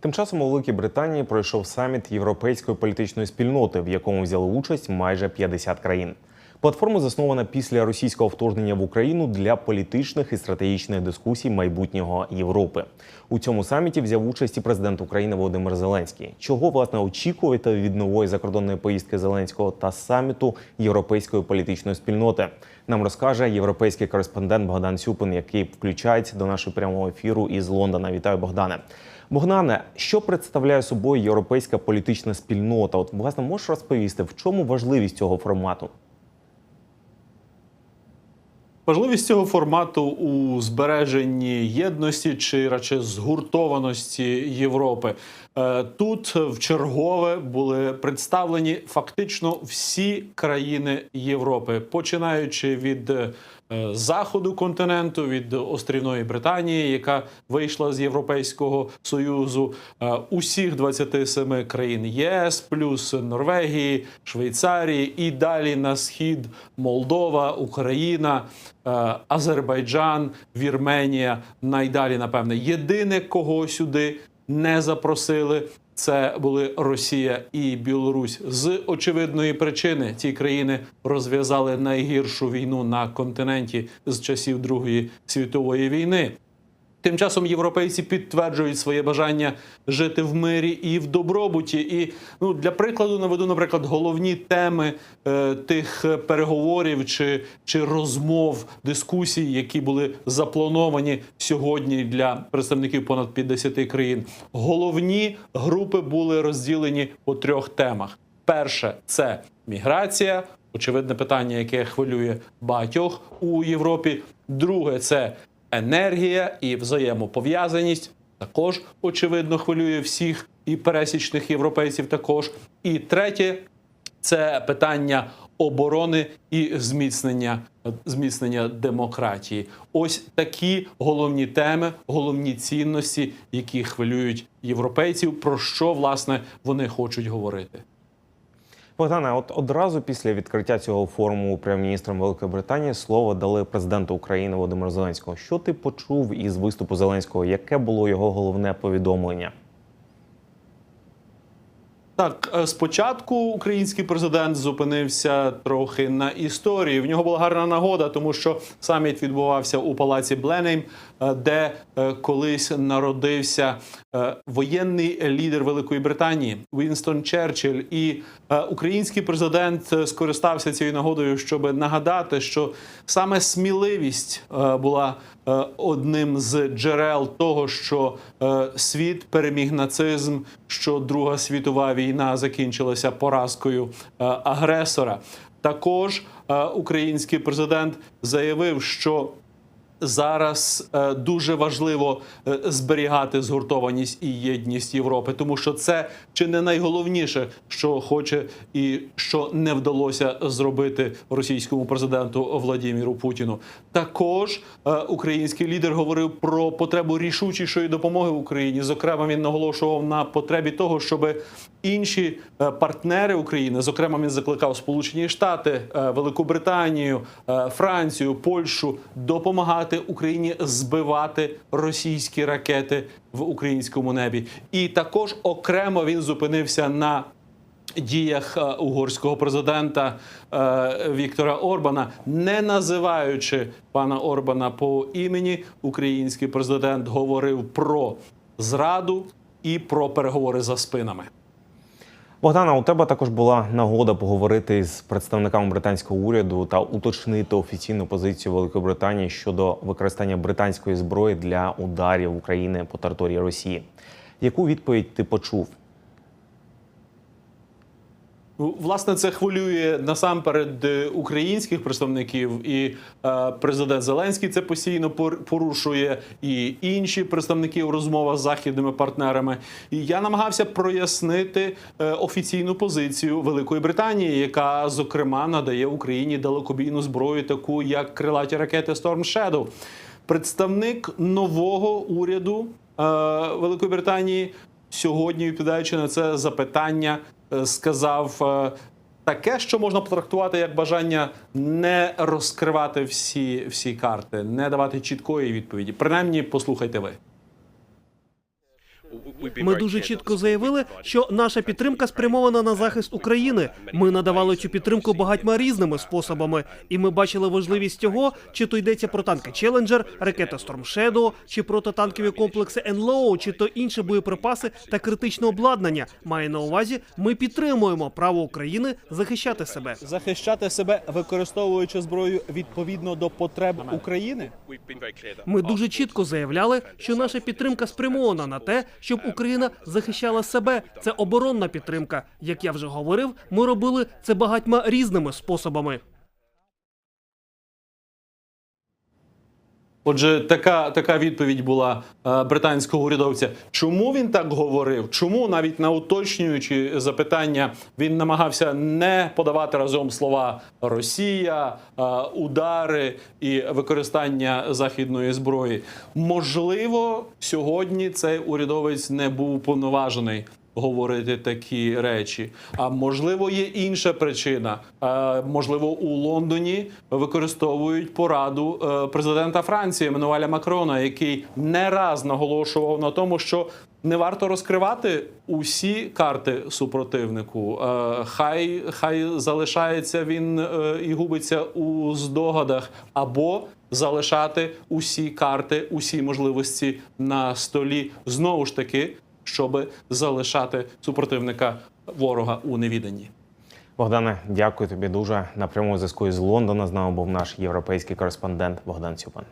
Тим часом у Великій Британії пройшов саміт європейської політичної спільноти, в якому взяли участь майже 50 країн. Платформа заснована після російського вторгнення в Україну для політичних і стратегічних дискусій майбутнього Європи. У цьому саміті взяв участь і президент України Володимир Зеленський. Чого власне очікувати від нової закордонної поїздки Зеленського та саміту європейської політичної спільноти? Нам розкаже європейський кореспондент Богдан Сюпин, який включається до нашого прямого ефіру із Лондона. Вітаю, Богдане. Богдане, що представляє собою європейська політична спільнота? От власне можеш розповісти, в чому важливість цього формату? Важливість цього формату у збереженні єдності чи радше згуртованості Європи. Е, Тут в чергове були представлені фактично всі країни Європи, починаючи від е, заходу континенту, від острівної Британії, яка вийшла з Європейського союзу, е, усіх 27 країн ЄС, плюс Норвегії, Швейцарії і далі на схід Молдова, Україна. Е, Азербайджан, Вірменія, найдалі, напевне, єдине, кого сюди не запросили. Це були Росія і Білорусь з очевидної причини. Ці країни розв'язали найгіршу війну на континенті з часів Другої світової війни. Тим часом європейці підтверджують своє бажання жити в мирі і в добробуті. І ну для прикладу наведу, наприклад, головні теми е, тих переговорів чи, чи розмов, дискусій, які були заплановані сьогодні для представників понад 50 країн. Головні групи були розділені по трьох темах: перше це міграція. Очевидне питання, яке хвилює багатьох у Європі. Друге це енергія і взаємопов'язаність також очевидно хвилює всіх і пересічних європейців. Також і третє це питання оборони і зміцнення, зміцнення демократії. Ось такі головні теми, головні цінності, які хвилюють європейців. Про що власне вони хочуть говорити. Богдане, от одразу після відкриття цього форуму прем'єр-міністром Великої Британії слово дали президенту України Володимиру Зеленського. Що ти почув із виступу Зеленського? Яке було його головне повідомлення? Так, е, спочатку український президент зупинився трохи на історії. В нього була гарна нагода, тому що саміт відбувався у палаці Бленейм, де е, колись народився е, воєнний лідер Великої Британії Вінстон Черчилль. І е, український президент е, скористався цією нагодою, щоб нагадати, що саме сміливість е, була е, одним з джерел того, що е, світ переміг нацизм, що Друга світова війна закінчилася поразкою е, агресора. Також е, український президент заявив, що зараз е, дуже важливо е, зберігати згуртованість і єдність Європи, тому що це чи не найголовніше, що хоче і що не вдалося зробити російському президенту Владіміру Путіну. Також е, український лідер говорив про потребу рішучішої допомоги Україні. Зокрема, він наголошував на потребі того, щоб інші партнери України, зокрема, він закликав Сполучені Штати, Велику Британію, Францію, Польщу допомагати Україні збивати російські ракети в українському небі. І також окремо він зупинився на діях е, угорського президента е, Віктора Орбана, не називаючи пана Орбана по імені, український президент говорив про зраду і про переговори за спинами. Богдана, у тебе також була нагода поговорити з представниками британського уряду та уточнити офіційну позицію Великої Британії щодо використання британської зброї для ударів України по території Росії. Яку відповідь ти почув? Ну, Власне, це хвилює насамперед е, українських представників, і е, президент Зеленський це постійно пор- порушує, і інші представники в розмовах з західними партнерами. І я намагався прояснити е, офіційну позицію Великої Британії, яка зокрема надає Україні далекобійну зброю, таку як крилаті ракети Storm Shadow. Представник нового уряду Великої Британії сьогодні, відповідаючи на це запитання, сказав е, таке, що можна потрактувати як бажання не розкривати всі, всі карти, не давати чіткої відповіді. Принаймні, послухайте ви. Ми дуже чітко заявили, що наша підтримка спрямована на захист України. Ми надавали цю підтримку багатьма різними способами, і ми бачили важливість цього, чи то йдеться про танки Челенджер, ракети Storm Shadow, чи протитанкові комплекси НЛО, чи то інші боєприпаси та критичне обладнання. Має на увазі, ми підтримуємо право України захищати себе. захищати себе, використовуючи зброю відповідно до потреб України? Ми дуже чітко заявляли, що наша підтримка спрямована на те, щоб Україна захищала себе. Це оборонна підтримка. Як я вже говорив, ми робили це багатьма різними способами. Отже, така, така відповідь була е, британського урядовця. Чому він так говорив? Чому навіть на уточнюючі запитання він намагався не подавати разом слова Росія, е, удари і використання західної зброї? Можливо, сьогодні цей урядовець не був повноважений говорити такі речі. А можливо, є інша причина. Можливо, у Лондоні використовують пораду е, президента Франції Еммануеля Макрона, який не раз наголошував на тому, що не варто розкривати усі карти супротивнику. Е, Хай хай залишається він е, і губиться у здогадах, або залишати усі карти, усі можливості на столі знову ж таки, щоб залишати супротивника ворога у невіданні. Богдане, дякую тобі дуже. На прямому зв'язку із Лондона з нами був наш європейський кореспондент Богдан Цюпан.